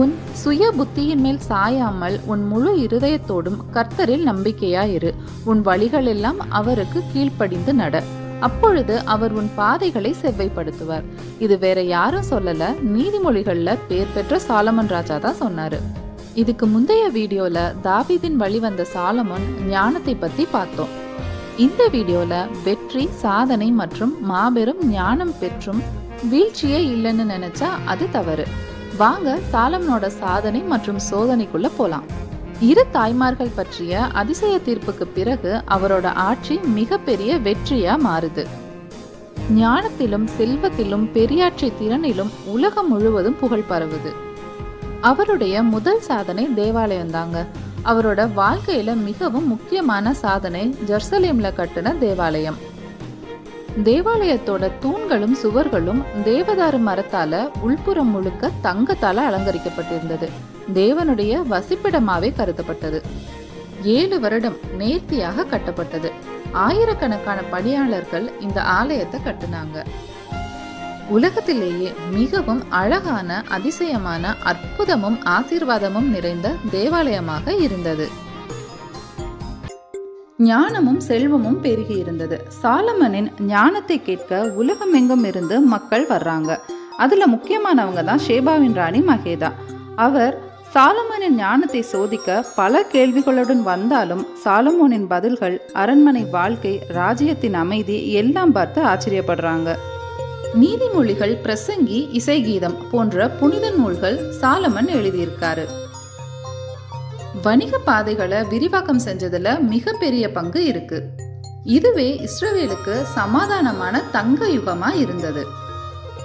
உன் சுய புத்தியின் மேல் சாயாமல் உன் முழு இருதயத்தோடும் கர்த்தரில் நம்பிக்கையாயிரு. உன் வழிகளெல்லாம் அவருக்கு கீழ்ப்படிந்து நட. அப்பொழுது அவர் உன் பாதைகளை செவ்வைப்படுத்துவார். இது வேற யாரும் சொல்லல நீதிமொழிகள்ல பேர் பெற்ற சாலமன் ராஜா தான் சொன்னாரு. இதுக்கு முந்தைய வீடியோல தாவிதின் வழி வந்த சாலமன் ஞானத்தை பத்தி பார்த்தோம். இந்த வீடியோல வெற்றி சாதனை மற்றும் மாபெரும் ஞானம் பெற்றும் வீழ்ச்சியே இல்லைன்னு நினைச்சா அது தவறு. வாங்க சாலமனோட சாதனை மற்றும் சோதனைக்குள்ள போலாம். இரு தாய்மார்கள் பற்றிய அதிசய தீர்ப்புக்கு பிறகு அவரோட ஆட்சி மிகப்பெரிய வெற்றியா மாறுது. ஞானத்திலும் செல்வத்திலும் பெரியாட்சி திறனிலும் உலகம் முழுவதும் புகழ் பரவுது. அவருடைய முதல் சாதனை தேவாலயம் தாங்க அவரோட வாழ்க்கையில மிகவும் முக்கியமான சாதனை ஜெர்சலேம்ல கட்டின தேவாலயம். தேவாலயத்தோட தூண்களும் சுவர்களும் தேவதாரு மரத்தால உள்புறம் முழுக்க தங்கத்தால அலங்கரிக்கப்பட்டிருந்தது. தேவனுடைய வசிப்பிடமாவே கருதப்பட்டது. ஏழு வருடம் நேர்த்தியாக கட்டப்பட்டது. ஆயிரக்கணக்கான பணியாளர்கள் இந்த ஆலயத்தை கட்டினாங்க. உலகத்திலேயே மிகவும் அழகான அதிசயமான அற்புதமும் ஆசீர்வாதமும் நிறைந்த தேவாலயமாக இருந்தது. ஞானமும் செல்வமும் பெருகி இருந்தது. சாலமனின் ஞானத்தை கேட்க உலகமெங்கும் இருந்து மக்கள் வர்றாங்க. அதுல முக்கியமானவங்க தான் ஷேபாவின் ராணி மகேதா. அவர் சாலமோனின் ஞானத்தை சோதிக்க பல கேள்விகளுடன் வந்தாலும் சாலமோனின் பதில்கள் அரண்மனை வாழ்க்கை ராஜ்யத்தின் அமைதி எல்லாம் பார்த்து ஆச்சரியப்படுறாங்க. நீதிமொழிகள் பிரசங்கி இசைகீதம் போன்ற புனித நூல்கள் சாலமன் எழுதியிருக்காரு. வணிக பாதைகளை விரிவாக்கம் செஞ்சதில் மிகப்பெரிய பங்கு இருக்கு. இதுவே இஸ்ரேலுக்கு சமாதானமான தங்க யுகமா இருந்தது.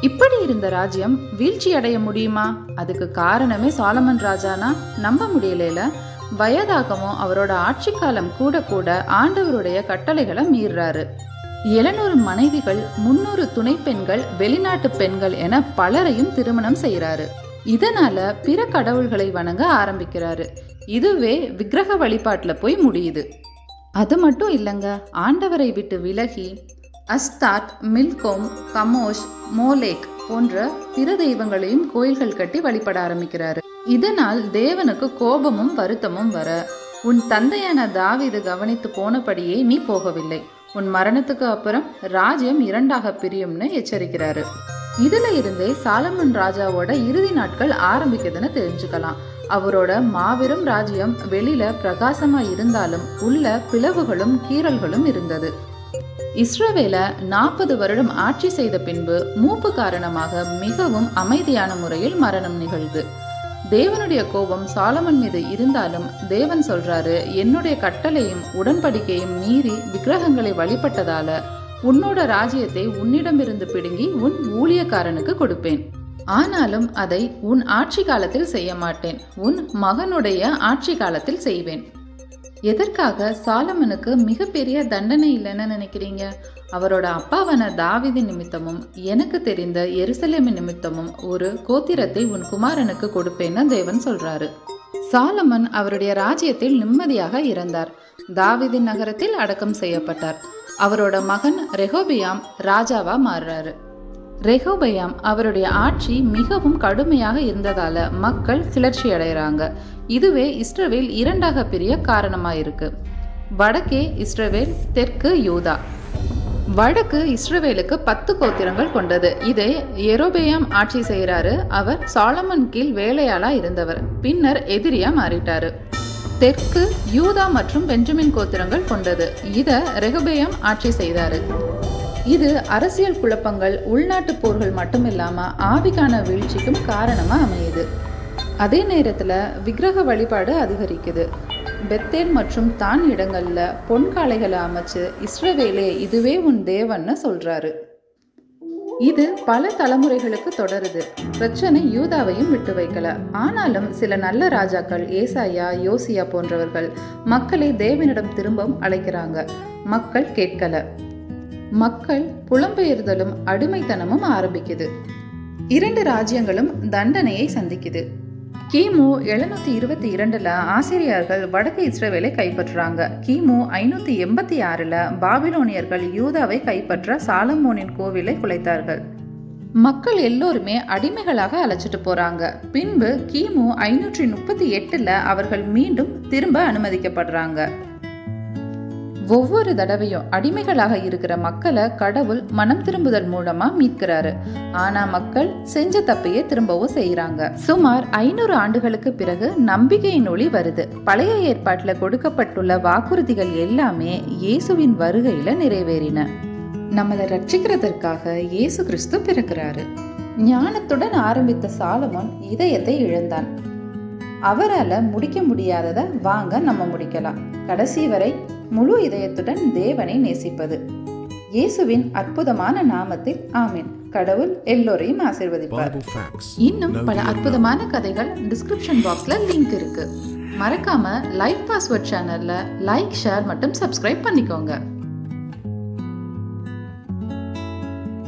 இப்படி இருந்த ராஜ்யம் வீழ்ச்சி அடைய முடியுமா? அதுக்கு காரணமே சாலமன் ராஜானா? நம்ப முடியல வயதாகவும் அவரோட ஆட்சி காலம் கூட கூட ஆண்டவருடைய கட்டளைகளை மீறாரு எழுநூறு மனைவிகள் முன்னூறு துணை பெண்கள் வெளிநாட்டு பெண்கள் என பலரையும் திருமணம் செய்கிறாரு இதனால பிற கடவுள்களை வணங்க ஆரம்பிக்கிறாரு. இதுவே விக்கிரக வழிபாட்டில் போய் முடியுது. அது மட்டும் இல்லைங்க ஆண்டவரை விட்டு விலகி அஸ்தாட் மில்கோம் கமோஷ் மோலேக் போன்ற பிற தெய்வங்களையும் கோயில்கள் கட்டி வழிபட ஆரம்பிக்கிறாரு. இதனால் தேவனுக்கு கோபமும் வருத்தமும் வர உன் தந்தையான தாவிது கவனித்து போனபடியே நீ போகவில்லை. உன் மரணத்துக்கு அப்புறம் ராஜ்யம் இரண்டாக பிரியும்னு எச்சரிக்கிறாரு. இதுல இருந்தே சாலமன் ராஜாவோட இறுதி நாட்கள் ஆரம்பிக்குதுன்னு தெரிஞ்சுக்கலாம். அவரோட மாபெரும் ராஜ்யம் வெளியில பிரகாசமா இருந்தாலும் உள்ள பிளவுகளும் கீறல்களும் இருந்தது. இஸ்ரவேல நாற்பது வருடம் ஆட்சி செய்த பின்பு மூப்பு காரணமாக மிகவும் அமைதியான முறையில் மரணம் நிகழ்து தேவனுடைய கோபம் சாலமன் மீது இருந்தாலும் தேவன் சொல்றாரு என்னுடைய கட்டளையும் உடன்படிக்கையும் மீறி விக்கிரகங்களை வழிபட்டதால உன்னோட ராஜ்யத்தை உன்னிடமிருந்து பிடுங்கி உன் ஊழியக்காரனுக்கு கொடுப்பேன். ஆனாலும் அதை உன் ஆட்சி காலத்தில் செய்ய மாட்டேன். உன் மகனுடைய ஆட்சி காலத்தில் செய்வேன். எதற்காக சாலமனுக்கு மிகப்பெரிய தண்டனை இல்லைன்னு நினைக்கிறீங்க? அவரோட அப்பாவான தாவிதி நிமித்தமும் எனக்கு தெரிந்த எருசலேமின் நிமித்தமும் ஒரு கோத்திரத்தை உன் குமாரனுக்கு கொடுப்பேன்னு தேவன் சொல்றாரு. சாலமன் அவருடைய ராஜ்யத்தில் நிம்மதியாக இறந்தார் தாவிதின் நகரத்தில் அடக்கம் செய்யப்பட்டார். அவரோட மகன் ரெஹோபியாம் ராஜாவா மாறுறாரு. ரெஹோபயாம் அவருடைய ஆட்சி மிகவும் கடுமையாக இருந்ததால மக்கள் கிளர்ச்சி அடைகிறாங்க இதுவே இஸ்ரவேல் இரண்டாக பிரிய காரணமாயிருக்கு. வடக்கே இஸ்ரவேல் தெற்கு யூதா. வடக்கு இஸ்ரவேலுக்கு பத்து கோத்திரங்கள் கொண்டது. இதை எரோபேயாம் ஆட்சி செய்கிறாரு அவர் சாலமன் கீழ் வேலையாளா இருந்தவர். பின்னர் எதிரியா மாறிட்டாரு. தெற்கு யூதா மற்றும் பெஞ்சமின் கோத்திரங்கள் கொண்டது. இதை ரெகுபேயம் ஆட்சி செய்தார். இது அரசியல் குழப்பங்கள் உள்நாட்டு போர்கள் மட்டுமில்லாமல் ஆவிக்கான வீழ்ச்சிக்கும் காரணமாக அமையுது. அதே நேரத்தில் விக்கிரக வழிபாடு அதிகரிக்குது. பெத்தேல் மற்றும் தான் இடங்களில் பொன் காளைகளை அமைச்சு இஸ்ரவேலே இதுவே உன் தேவன்னு சொல்கிறாரு இது பல தலைமுறைகளுக்கு தொடருது. பிரச்சனை யூதாவையும் விட்டு வைக்கல. ஆனாலும் சில நல்ல ராஜாக்கள் ஏசாயா யோசியா போன்றவர்கள் மக்களை தேவனிடம் திரும்பவும் அழைக்கிறாங்க. மக்கள் கேட்கல. மக்கள் புலம்பெயர்தலும் அடிமைத்தனமும் ஆரம்பிக்குது. இரண்டு ராஜ்யங்களும் தண்டனையை சந்திக்குது. கிமு எழுநூத்தி இருபத்தி இரண்டுல ஆசிரியர்கள் வடக்கு இஸ்ரேவேலை கைப்பற்றுறாங்க. கிமு ஐநூத்தி எண்பத்தி ஆறுல பாபிலோனியர்கள் யூதாவை கைப்பற்ற சாலமோனின் கோவிலை குலைத்தார்கள். மக்கள் எல்லோருமே அடிமைகளாக அழைச்சிட்டு போறாங்க. பின்பு கிமு ஐநூற்றி முப்பத்தி எட்டுல அவர்கள் மீண்டும் திரும்ப அனுமதிக்கப்படுறாங்க. ஒவ்வொரு தடவையும் அடிமைகளாக இருக்கிற மக்களை கடவுள் மனம் திரும்புதல் மூலமா மீட்கிறாரு. ஆனா மக்கள் செஞ்ச தப்பையே திரும்பவும் செய்யறாங்க சுமார் ஐநூறு ஆண்டுகளுக்கு பிறகு நம்பிக்கையின் ஒளி வருது. பழைய ஏற்பாட்டுல கொடுக்கப்பட்டுள்ள வாக்குறுதிகள் எல்லாமே இயேசுவின் வருகையில நிறைவேறின. நம்மளை ரட்சிக்கிறதற்காக இயேசு கிறிஸ்து பிறக்கிறாரு. ஞானத்துடன் ஆரம்பித்த சாலமோன் இதயத்தை இழந்தான். அவரால் முடிக்க முடியாததை வாங்க நம்ம முடிக்கலாம். கடைசி வரை முழு இதயத்துடன் தேவனை நேசிப்பது. இயேசுவின் அற்புதமான நாமத்தில் ஆமீன். கடவுள் எல்லோரையும் ஆசீர்வதிப்பார். இன்னும் பல அற்புதமான கதைகள் டிஸ்கிரிப்ஷன் பாக்ஸ்ல லிங்க் இருக்கு. மறக்காம லைஃப் பாஸ்வேர்ட் சேனல்ல லைக் ஷேர் மற்றும் சப்ஸ்கிரைப் பண்ணிக்கோங்க.